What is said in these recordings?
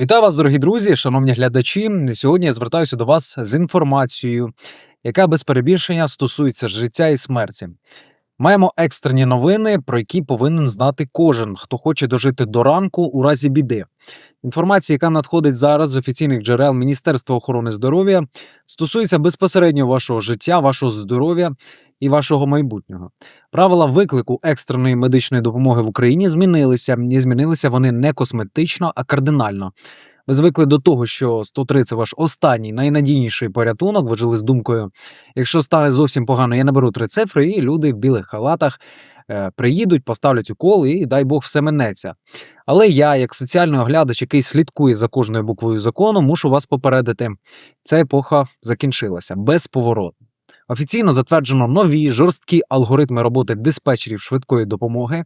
Вітаю вас, дорогі друзі, шановні глядачі. Сьогодні я звертаюся до вас з інформацією, яка без перебільшення стосується життя і смерті. Маємо екстрені новини, про які повинен знати кожен, хто хоче дожити до ранку у разі біди. Інформація, яка надходить зараз з офіційних джерел Міністерства охорони здоров'я, стосується безпосередньо вашого життя, вашого здоров'я і вашого майбутнього. Правила виклику екстреної медичної допомоги в Україні змінилися, і змінилися вони не косметично, а кардинально. Ви звикли до того, що 103 – це ваш останній найнадійніший порятунок. Ви жили з думкою, якщо стане зовсім погано, я наберу три цифри, і люди в білих халатах е, приїдуть, поставлять укол, і дай Бог все минеться. Але я, як соціальний оглядач, який слідкує за кожною буквою закону, мушу вас попередити: ця епоха закінчилася безповоротно. Офіційно затверджено нові жорсткі алгоритми роботи диспетчерів швидкої допомоги.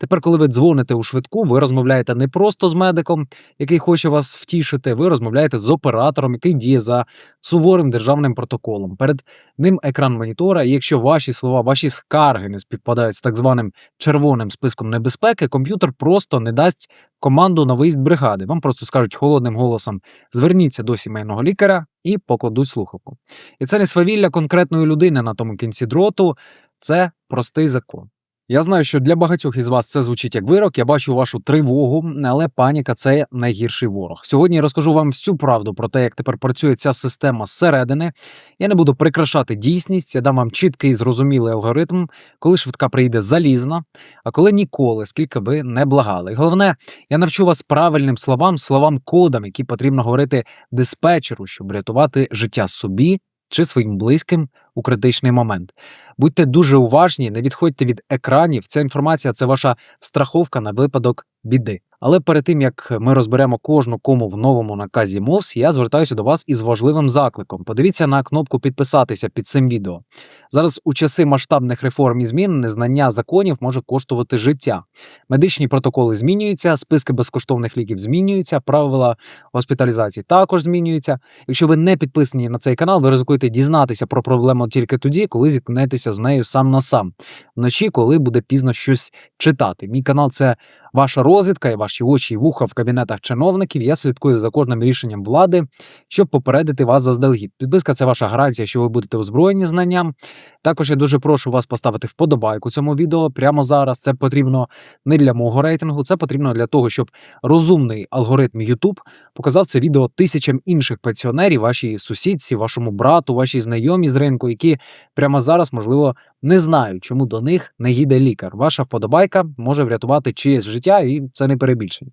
Тепер, коли ви дзвоните у швидку, ви розмовляєте не просто з медиком, який хоче вас втішити, ви розмовляєте з оператором, який діє за суворим державним протоколом. Перед ним екран монітора, і якщо ваші слова, ваші скарги не співпадають з так званим червоним списком небезпеки, комп'ютер просто не дасть команду на виїзд бригади. Вам просто скажуть холодним голосом: зверніться до сімейного лікаря і покладуть слухавку. І це не свавілля конкретної людини на тому кінці дроту, це простий закон. Я знаю, що для багатьох із вас це звучить як вирок. Я бачу вашу тривогу, але паніка це найгірший ворог. Сьогодні я розкажу вам всю правду про те, як тепер працює ця система зсередини. Я не буду прикрашати дійсність, я дам вам чіткий і зрозумілий алгоритм, коли швидка прийде залізна, а коли ніколи, скільки ви не благали. Головне, я навчу вас правильним словам, словам кодам, які потрібно говорити диспетчеру, щоб рятувати життя собі чи своїм близьким у критичний момент. Будьте дуже уважні, не відходьте від екранів. Ця інформація це ваша страховка на випадок біди. Але перед тим як ми розберемо кожну кому в новому наказі МОВС, я звертаюся до вас із важливим закликом. Подивіться на кнопку підписатися під цим відео. Зараз у часи масштабних реформ і змін незнання законів може коштувати життя. Медичні протоколи змінюються, списки безкоштовних ліків змінюються, правила госпіталізації також змінюються. Якщо ви не підписані на цей канал, ви ризикуєте дізнатися про проблему тільки тоді, коли зіткнетеся з нею сам на сам вночі, коли буде пізно щось читати. Мій канал це ваша розвідка і ваші очі і вуха в кабінетах чиновників. Я слідкую за кожним рішенням влади, щоб попередити вас заздалегідь. Підписка це ваша гарантія, що ви будете озброєні знанням. Також я дуже прошу вас поставити вподобайку цьому відео прямо зараз. Це потрібно не для мого рейтингу, це потрібно для того, щоб розумний алгоритм YouTube показав це відео тисячам інших пенсіонерів, вашій сусідці, вашому брату, вашій знайомі з ринку, які прямо зараз, можливо, не знають, чому до них не їде лікар. Ваша вподобайка може врятувати чиєсь життя, і це не перебільшення.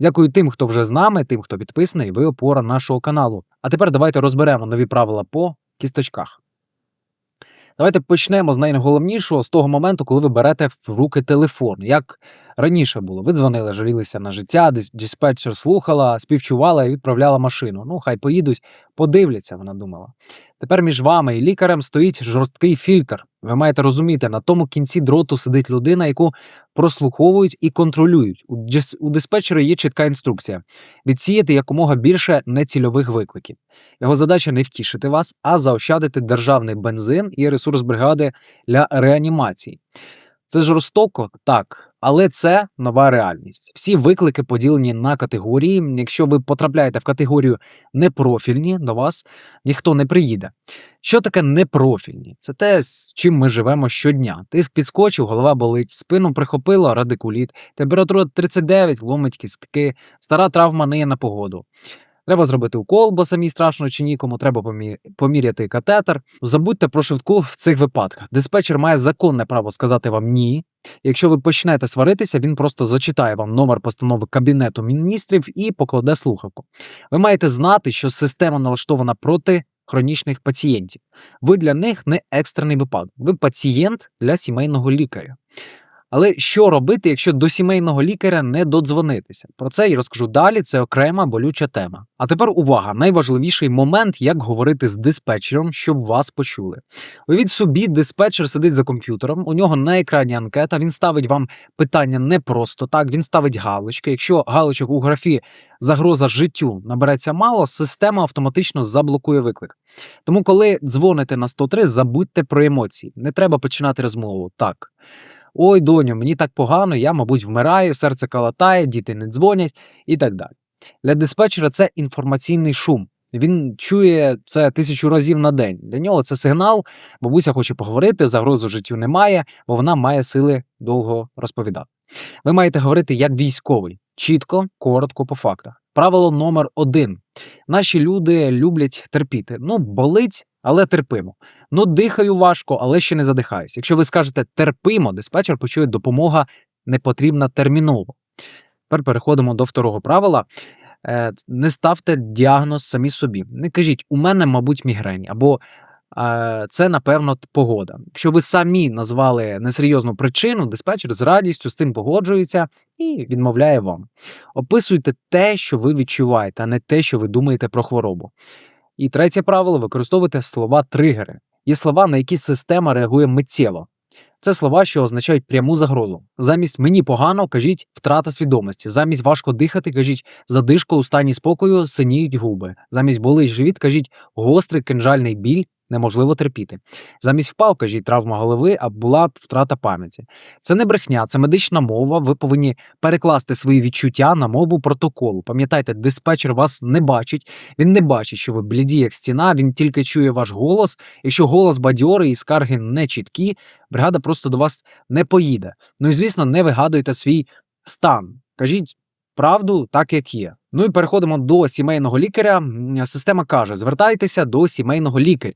Дякую тим, хто вже з нами, тим, хто підписаний, ви опора нашого каналу. А тепер давайте розберемо нові правила по кісточках. Давайте почнемо з найголовнішого з того моменту, коли ви берете в руки телефон. Як раніше було, ви дзвонили, жалілися на життя, десь диспетчер слухала, співчувала і відправляла машину. Ну, хай поїдуть, подивляться, вона думала. Тепер між вами і лікарем стоїть жорсткий фільтр. Ви маєте розуміти, на тому кінці дроту сидить людина, яку прослуховують і контролюють. У, дис у диспетчера є чітка інструкція: відсіяти якомога більше нецільових викликів. Його задача не втішити вас, а заощадити державний бензин і ресурс бригади для реанімації. Це жорстоко, так, але це нова реальність. Всі виклики поділені на категорії. Якщо ви потрапляєте в категорію непрофільні, до вас ніхто не приїде. Що таке непрофільні? Це те, з чим ми живемо щодня. Тиск підскочив, голова болить, спину прихопило, радикуліт, температура 39, ломить кістки, стара травма не є на погоду. Треба зробити укол, бо самій страшно чи нікому, треба поміряти катетер. Забудьте про швидку в цих випадках. Диспетчер має законне право сказати вам ні. Якщо ви почнете сваритися, він просто зачитає вам номер постанови Кабінету міністрів і покладе слухавку. Ви маєте знати, що система налаштована проти хронічних пацієнтів. Ви для них не екстрений випадок. Ви пацієнт для сімейного лікаря. Але що робити, якщо до сімейного лікаря не додзвонитися? Про це я розкажу далі. Це окрема болюча тема. А тепер увага! Найважливіший момент, як говорити з диспетчером, щоб вас почули. Уявіть собі, диспетчер сидить за комп'ютером. У нього на екрані анкета. Він ставить вам питання не просто так. Він ставить галочки. Якщо галочок у графі загроза життю набереться мало, система автоматично заблокує виклик. Тому, коли дзвоните на 103, забудьте про емоції. Не треба починати розмову так. Ой, доню, мені так погано, я, мабуть, вмираю, серце калатає, діти не дзвонять і так далі. Для диспетчера це інформаційний шум. Він чує це тисячу разів на день. Для нього це сигнал. Бабуся хоче поговорити, загрозу життю немає, бо вона має сили довго розповідати. Ви маєте говорити як військовий, чітко, коротко по фактах. Правило номер один: наші люди люблять терпіти. Ну, болить, але терпимо. Ну, дихаю важко, але ще не задихаюсь. Якщо ви скажете терпимо, диспетчер почує допомога не потрібна терміново. Тепер переходимо до второго правила. Е, Не ставте діагноз самі собі. Не кажіть, у мене, мабуть, мігрень, або е, це, напевно, погода. Якщо ви самі назвали несерйозну причину, диспетчер з радістю з цим погоджується і відмовляє вам. Описуйте те, що ви відчуваєте, а не те, що ви думаєте про хворобу. І третє правило використовуйте слова тригери. Є слова, на які система реагує миттєво. Це слова, що означають пряму загрозу. Замість мені погано, кажіть втрата свідомості. Замість важко дихати, кажіть задишка у стані спокою, синіють губи. Замість болить живіт, кажіть гострий кинжальний біль, неможливо терпіти. Замість впав, кажіть травма голови, а була втрата пам'яті. Це не брехня, це медична мова. Ви повинні перекласти свої відчуття на мову протоколу. Пам'ятайте, диспетчер вас не бачить. Він не бачить, що ви бліді, як стіна. Він тільки чує ваш голос. Якщо голос бадьорий і скарги не чіткі, бригада просто до вас не поїде. Ну і звісно, не вигадуйте свій стан. Кажіть правду так, як є. Ну і переходимо до сімейного лікаря. Система каже: звертайтеся до сімейного лікаря.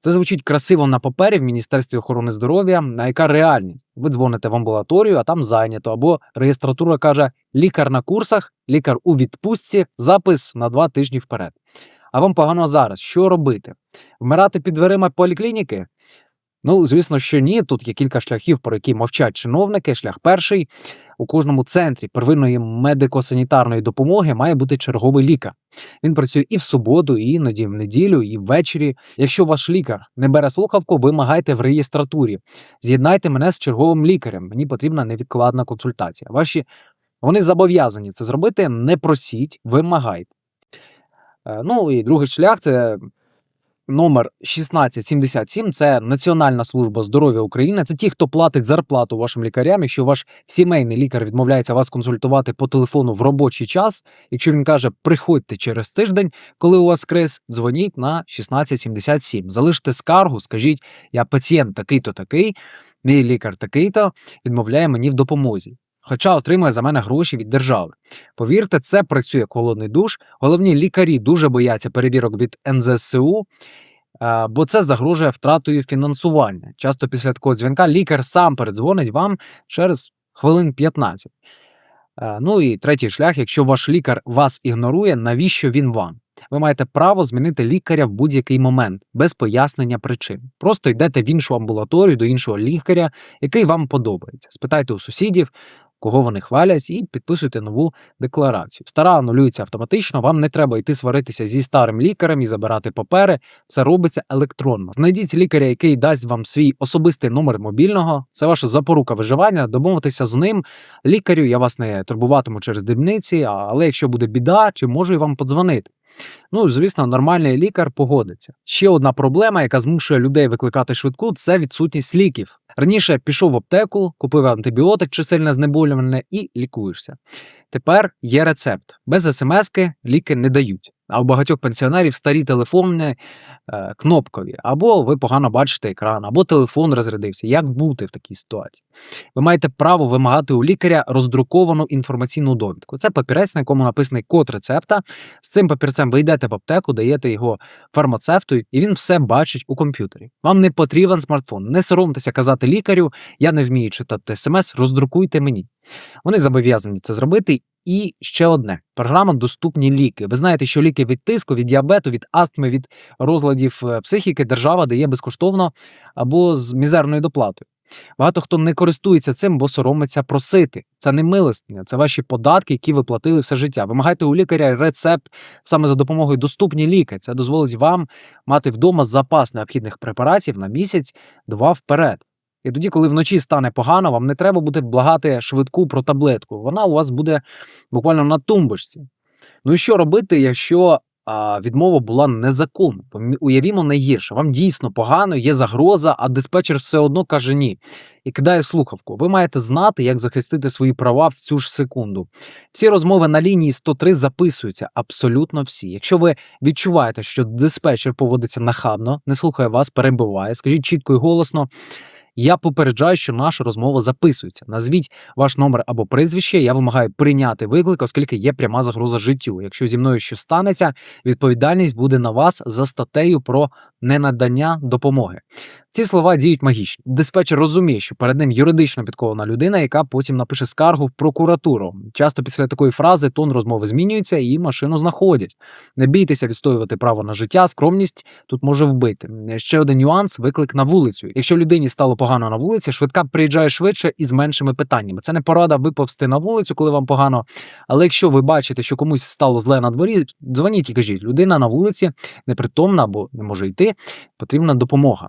Це звучить красиво на папері в Міністерстві охорони здоров'я. А яка реальність? Ви дзвоните в амбулаторію, а там зайнято. Або реєстратура каже: лікар на курсах, лікар у відпустці, запис на два тижні вперед. А вам погано зараз. Що робити? Вмирати під дверима поліклініки? Ну, звісно, що ні. Тут є кілька шляхів, про які мовчать чиновники. Шлях перший у кожному центрі первинної медико-санітарної допомоги має бути черговий лікар. Він працює і в суботу, і іноді в неділю, і ввечері. Якщо ваш лікар не бере слухавку, вимагайте в реєстратурі. З'єднайте мене з черговим лікарем. Мені потрібна невідкладна консультація. Ваші вони зобов'язані це зробити. Не просіть, вимагайте. Е, Ну і другий шлях це номер 1677 це Національна служба здоров'я України. Це ті, хто платить зарплату вашим лікарям. Якщо ваш сімейний лікар відмовляється вас консультувати по телефону в робочий час, якщо він каже, приходьте через тиждень, коли у вас криз, дзвоніть на 1677. Залиште скаргу, скажіть, я пацієнт такий-то такий, мій лікар такий-то відмовляє мені в допомозі. Хоча отримує за мене гроші від держави. Повірте, це працює холодний душ. Головні лікарі дуже бояться перевірок від НЗСУ, е, бо це загрожує втратою фінансування. Часто після такого дзвінка лікар сам передзвонить вам через хвилин 15. Е, Ну і третій шлях: якщо ваш лікар вас ігнорує, навіщо він вам? Ви маєте право змінити лікаря в будь-який момент без пояснення причин. Просто йдете в іншу амбулаторію до іншого лікаря, який вам подобається. Спитайте у сусідів, кого вони хвалять, і підписуйте нову декларацію. Стара анулюється автоматично, вам не треба йти сваритися зі старим лікарем і забирати папери. Все робиться електронно. Знайдіть лікаря, який дасть вам свій особистий номер мобільного. Це ваша запорука виживання. Домовитися з ним. Лікарю я вас не турбуватиму через дрібниці, але якщо буде біда, чи можу я вам подзвонити? Ну, звісно, нормальний лікар погодиться. Ще одна проблема, яка змушує людей викликати швидку, це відсутність ліків. Раніше пішов в аптеку, купив антибіотик чи сильне знеболювальне і лікуєшся. Тепер є рецепт. Без смски ліки не дають. А у багатьох пенсіонерів старі телефони е, кнопкові, або ви погано бачите екран, або телефон розрядився. Як бути в такій ситуації? Ви маєте право вимагати у лікаря роздруковану інформаційну довідку. Це папірець, на якому написаний код рецепта. З цим папірцем ви йдете в аптеку, даєте його фармацевту, і він все бачить у комп'ютері. Вам не потрібен смартфон. Не соромтеся казати лікарю, я не вмію читати смс, роздрукуйте мені. Вони зобов'язані це зробити. І ще одне програма Доступні ліки. Ви знаєте, що ліки від тиску, від діабету, від астми, від розладів е, психіки держава дає безкоштовно або з мізерною доплатою. Багато хто не користується цим, бо соромиться просити. Це не милостиня, це ваші податки, які ви платили все життя. Вимагайте у лікаря рецепт саме за допомогою доступні ліки. Це дозволить вам мати вдома запас необхідних препаратів на місяць-два вперед. І тоді, коли вночі стане погано, вам не треба буде благати швидку про таблетку. Вона у вас буде буквально на тумбочці. Ну і що робити, якщо а, відмова була незаконна. Уявімо найгірше. Вам дійсно погано, є загроза, а диспетчер все одно каже ні. І кидає слухавку. Ви маєте знати, як захистити свої права в цю ж секунду. Всі розмови на лінії 103 записуються абсолютно всі. Якщо ви відчуваєте, що диспетчер поводиться нахабно, не слухає вас, перебиває, скажіть чітко і голосно. Я попереджаю, що наша розмова записується. Назвіть ваш номер або прізвище. Я вимагаю прийняти виклик, оскільки є пряма загроза життю. Якщо зі мною щось станеться, відповідальність буде на вас за статтею про ненадання допомоги. Ці слова діють магічно. Диспетчер розуміє, що перед ним юридично підкована людина, яка потім напише скаргу в прокуратуру. Часто після такої фрази тон розмови змінюється і машину знаходять. Не бійтеся відстоювати право на життя, скромність тут може вбити. Ще один нюанс виклик на вулицю. Якщо людині стало погано на вулиці, швидка приїжджає швидше і з меншими питаннями. Це не порада виповзти на вулицю, коли вам погано. Але якщо ви бачите, що комусь стало зле на дворі, дзвоніть і кажіть, людина на вулиці непритомна або не може йти, потрібна допомога.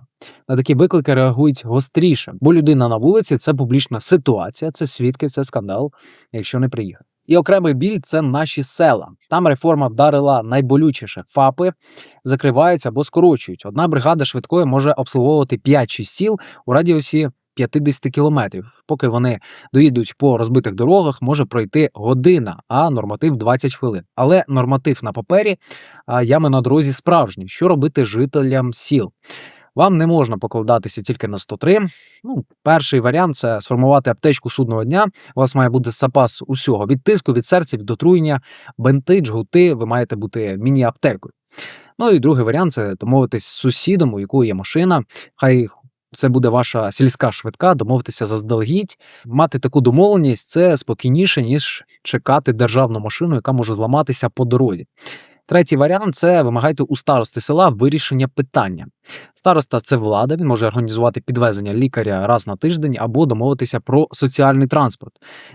Такі виклики реагують гостріше, бо людина на вулиці це публічна ситуація, це свідки, це скандал, якщо не приїхати. І окремий біль це наші села. Там реформа вдарила найболючіше. ФАПи закриваються або скорочують. Одна бригада швидкої може обслуговувати 5-6 сіл у радіусі 50 кілометрів. Поки вони доїдуть по розбитих дорогах, може пройти година, а норматив 20 хвилин. Але норматив на папері, а ями на дорозі справжні. Що робити жителям сіл? Вам не можна покладатися тільки на 103. Ну, перший варіант це сформувати аптечку судного дня. У вас має бути запас усього від тиску, від серця, від отруєння, бенти, джгути. Ви маєте бути міні-аптекою. Ну і другий варіант це домовитись з сусідом, у якого є машина. Хай це буде ваша сільська швидка, домовитися заздалегідь. Мати таку домовленість це спокійніше, ніж чекати державну машину, яка може зламатися по дорозі. Третій варіант це вимагайте у старости села вирішення питання. Староста це влада, він може організувати підвезення лікаря раз на тиждень або домовитися про соціальний транспорт.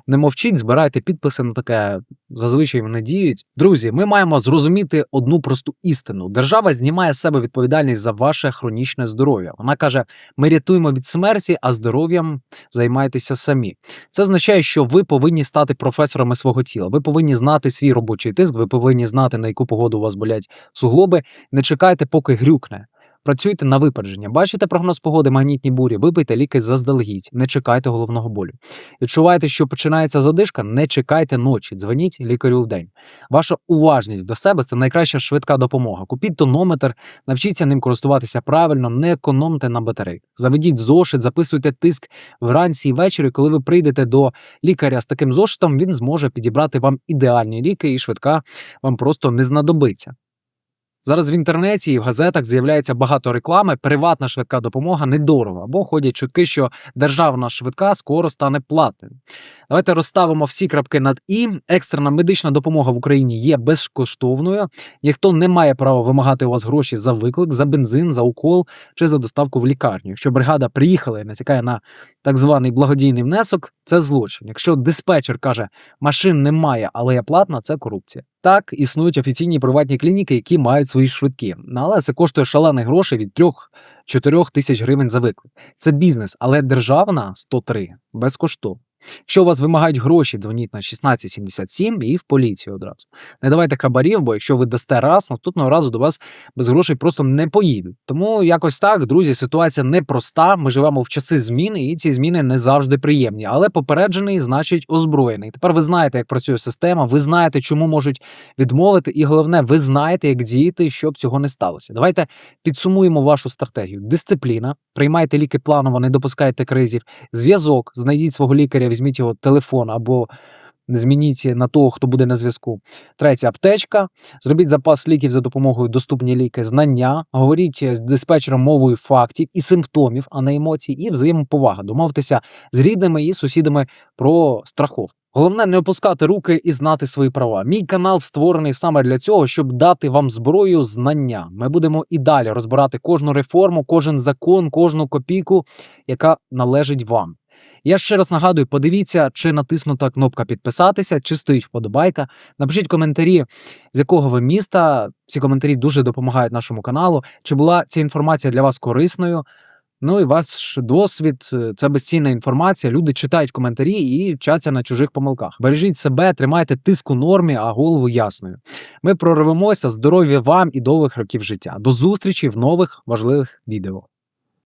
Не мовчіть, збирайте підписи на таке, зазвичай вони діють. Друзі, ми маємо зрозуміти одну просту істину: держава знімає з себе відповідальність за ваше хронічне здоров'я. Вона каже: ми рятуємо від смерті, а здоров'ям займайтеся самі. Це означає, що ви повинні стати професорами свого тіла. Ви повинні знати свій робочий тиск, ви повинні знати, на яку погоду у вас болять суглоби. Не чекайте, поки грюкне. Працюйте на випередження. Бачите прогноз погоди, магнітні бурі, випийте ліки заздалегідь, не чекайте головного болю. Відчуваєте, що починається задишка, не чекайте ночі, дзвоніть лікарю в день. Ваша уважність до себе це найкраща швидка допомога. Купіть тонометр, навчіться ним користуватися правильно, не економте на батарей. Заведіть зошит, записуйте тиск вранці і ввечері. Коли ви прийдете до лікаря з таким зошитом, він зможе підібрати вам ідеальні ліки, і швидка вам просто не знадобиться. Зараз в інтернеті і в газетах з'являється багато реклами. Приватна швидка допомога недорого, або ходять чутки, що державна швидка скоро стане платною. Давайте розставимо всі крапки над і. Екстрена медична допомога в Україні є безкоштовною. Ніхто не має права вимагати у вас гроші за виклик, за бензин, за укол чи за доставку в лікарню. Якщо бригада приїхала і натякає на так званий благодійний внесок, це злочин. Якщо диспетчер каже, машин немає, але я платна, це корупція. Так, існують офіційні приватні клініки, які мають свої швидкі, але це коштує шалених грошей від 3-4 тисяч гривень за виклик. Це бізнес, але державна 103 безкоштовно. Якщо у вас вимагають гроші, дзвоніть на 1677 і в поліцію одразу. Не давайте хабарів, бо якщо ви дасте раз, наступного разу до вас без грошей просто не поїдуть. Тому якось так, друзі, ситуація непроста. Ми живемо в часи змін, і ці зміни не завжди приємні. Але попереджений значить озброєний. Тепер ви знаєте, як працює система, ви знаєте, чому можуть відмовити, і головне, ви знаєте, як діяти, щоб цього не сталося. Давайте підсумуємо вашу стратегію. Дисципліна, приймайте ліки планово, не допускайте кризів. Зв'язок, знайдіть свого лікаря, візьміть його телефон або змініть на того, хто буде на зв'язку. Третя аптечка. Зробіть запас ліків за допомогою доступні ліки, знання, говоріть з диспетчером мовою фактів і симптомів, а не емоцій, і взаємоповага. Домовтеся з рідними і сусідами про страховку. Головне не опускати руки і знати свої права. Мій канал створений саме для цього, щоб дати вам зброю знання. Ми будемо і далі розбирати кожну реформу, кожен закон, кожну копійку, яка належить вам. Я ще раз нагадую, подивіться, чи натиснута кнопка підписатися, чи стоїть вподобайка. Напишіть коментарі, з якого ви міста. Ці коментарі дуже допомагають нашому каналу. Чи була ця інформація для вас корисною? Ну і ваш досвід е, це безцінна інформація. Люди читають коментарі і вчаться на чужих помилках. Бережіть себе, тримайте тиск у нормі, а голову ясною. Ми проривемося. Здоров'я вам і довгих років життя. До зустрічі в нових важливих відео.